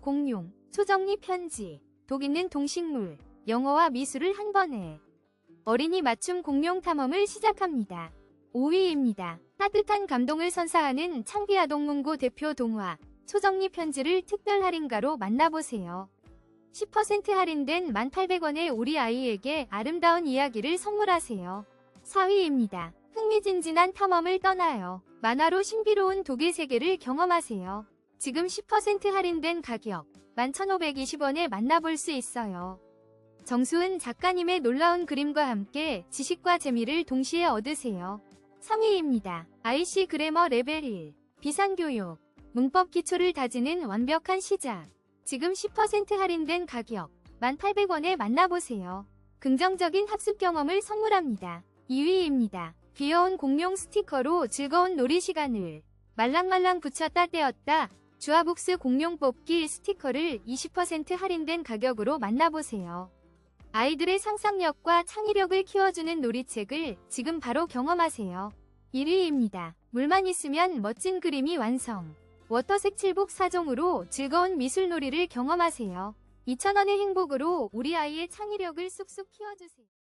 공룡, 소정리 편지, 독 있는 동식물, 영어와 미술을 한 번에 어린이 맞춤 공룡 탐험을 시작합니다. 5위입니다. 따뜻한 감동을 선사하는 창비아동문고 대표 동화 소정리 편지를 특별 할인가로 만나보세요. 10% 할인된 1,800원에 우리 아이에게 아름다운 이야기를 선물하세요. 4위입니다. 흥미진진한 탐험을 떠나요. 만화로 신비로운 독일 세계를 경험하세요. 지금 10% 할인된 가격 11,520원에 만나볼 수 있어요. 정수은 작가님의 놀라운 그림과 함께 지식과 재미를 동시에 얻으세요. 3위입니다. IC 그래머 레벨 1 비상교육 문법 기초를 다지는 완벽한 시작 지금 10% 할인된 가격 1,800원에 만나보세요. 긍정적인 학습 경험을 선물합니다. 2위입니다. 귀여운 공룡 스티커로 즐거운 놀이 시간을 말랑말랑 붙였다 떼었다 주아북스 공룡 뽑기 스티커를 20% 할인된 가격으로 만나보세요. 아이들의 상상력과 창의력을 키워주는 놀이책을 지금 바로 경험하세요. 1위입니다. 물만 있으면 멋진 그림이 완성. 워터색 칠복 4종으로 즐거운 미술놀이를 경험하세요. 2,000원의 행복으로 우리 아이의 창의력을 쑥쑥 키워주세요.